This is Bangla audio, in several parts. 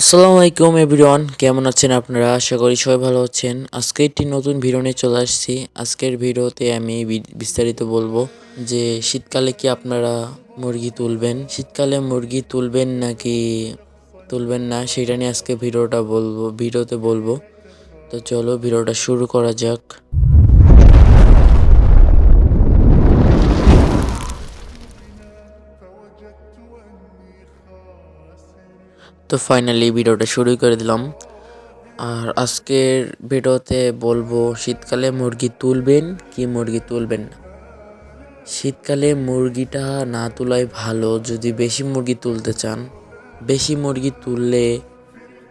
আসসালামু আলাইকুম এভরিওয়ান কেমন আছেন আপনারা? আশা করি সবাই ভালো আছেন। আজকে একটি নতুন ভিডিও নিয়ে চলে আসছি। আজকের ভিডিওতে আমি বিস্তারিত বলব যে, শীতকালে কি আপনারা মুরগি তুলবেন? শীতকালে মুরগি তুলবেন নাকি তুলবেন না, সেটা নিয়ে আজকে ভিডিওটা বলব ভিডিওতে বলব। তো চলো ভিডিওটা শুরু করা যাক। তো ফাইনালি ভিডিওটা শুরু করে দিলাম। আর আজকের ভিডিওতে বলব, শীতকালে মুরগি তুলবেন কি মুরগি তুলবেন না? শীতকালে মুরগিটা না তোলাই ভালো, যদি বেশি মুরগি তুলতে চান। বেশি মুরগি তুললে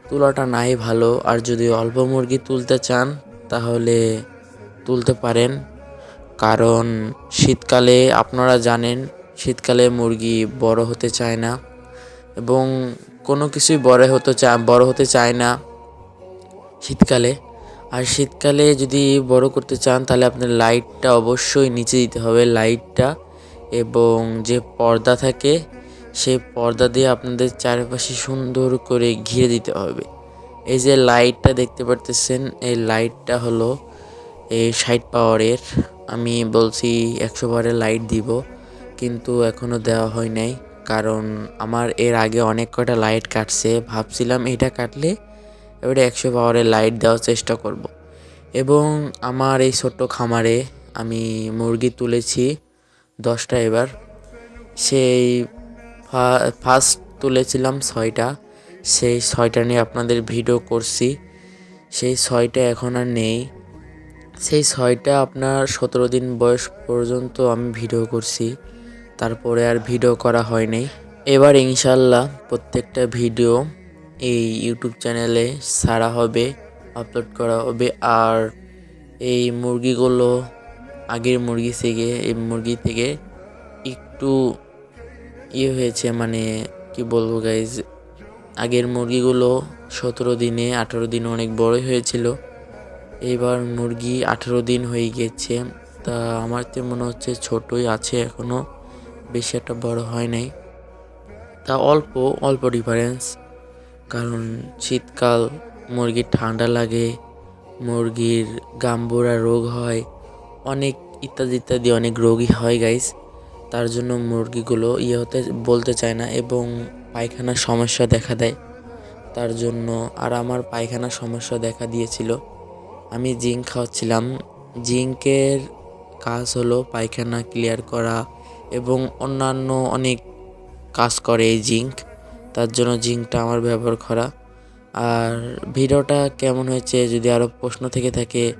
তোলাটা নাই ভালো, আর যদি অল্প মুরগি তুলতে চান, তাহলে তুলতে পারেন। কারণ শীতকালে আপনারা জানেন, শীতকালে মুরগি বড় হতে চায় না। এবং কোনো কিছুই বড় হতে চায় বড় হতে চায় না। শীতকালে। আর শীতকালে যদি বড় করতে চান, তাহলে আপনার লাইটটা অবশ্যই নিচে দিতে হবে। লাইটটা এবং যে পর্দা থাকে, সেই পর্দা দিয়ে আপনাদের চারপাশে সুন্দর করে ঘিরে দিতে হবে। এই যে লাইটটা দেখতে পারতেছেন, এই লাইটটা হলো এই ষাট পাওয়ারের। আমি বলছি একশো পাওয়ারের লাইট দিব, কিন্তু এখনও দেওয়া হয় নাই। কারণ আমার এর আগে অনেক কয়টা লাইট কাটছে, ভাবছিলাম এটা কাটলে এবারে একশো পাওয়ারের লাইট দেওয়ার চেষ্টা করব। এবং আমার এই ছোট্ট খামারে আমি মুরগি তুলেছি দশটা এবার। সেই ফার্স্ট তুলেছিলাম ছয়টা, সেই ছয়টা নিয়ে আপনাদের ভিডিও করছি। সেই ছয়টা এখন আর নেই। সেই ছয়টা আপনার সতেরো দিন বয়স পর্যন্ত আমি ভিডিও করছি। তারপরে আর ভিডিও করা হয়নি। এবার ইনশাল্লাহ প্রত্যেকটা ভিডিও এই ইউটিউব চ্যানেলে সারা হবে, আপলোড করা হবে। আর এই মুরগিগুলো আগের মুরগি থেকে, এই মুরগি থেকে একটু ইয়ে হয়েছে মানে কি বলব গাইজ আগের মুরগিগুলো সতেরো দিনে, আঠেরো দিনে অনেক বড় হয়েছিল। এবার মুরগি আঠেরো দিন হয়ে গেছে। তা আমার তো মনে হচ্ছে ছোটই আছে এখনও বেশি একটা বড় হয় নাই। তা অল্প অল্প ডিফারেন্স কারণ শীতকাল, মুরগির ঠান্ডা লাগে, মুরগির গাম্বুরা রোগ হয়, অনেক ইত্যাদি ইত্যাদি অনেক রোগই হয় গাইস তার জন্য মুরগিগুলো ইয়ে হতে, বলতে চায় না এবং পায়খানার সমস্যা দেখা দেয়। তার জন্য আর আমার পায়খানার সমস্যা দেখা দিয়েছিল। আমি জিঙ্ক খাওয়াচ্ছিলাম। জিঙ্কের কাজ হলো পায়খানা ক্লিয়ার করা এবং অন্যান্য অনেক কাজ করে এই জিঙ্ক। তার জন্য জিঙ্কটা আমার ব্যবহার করা। আর ভিডিওটা কেমন হয়েছে যদি আরও প্রশ্ন থেকে থাকে,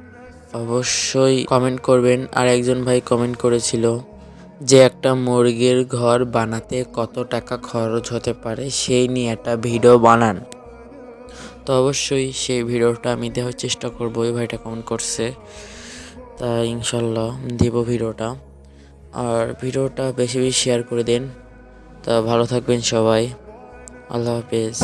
অবশ্যই কমেন্ট করবেন। আর একজন ভাই কমেন্ট করেছিল যে একটা মুরগির ঘর বানাতে কত টাকা খরচ হতে পারে সেই নিয়ে একটা ভিডিও বানান। তো অবশ্যই সেই ভিডিওটা আমি দেওয়ার চেষ্টা করব। ওই ভাইটা কমেন্ট করছে। তা ইনশাল্লাহ দেব ভিডিওটা। আর ভিডিওটা বেশি বেশি শেয়ার করে দিন। তা ভালো থাকবেন সবাই। আল্লাহ হাফেজ।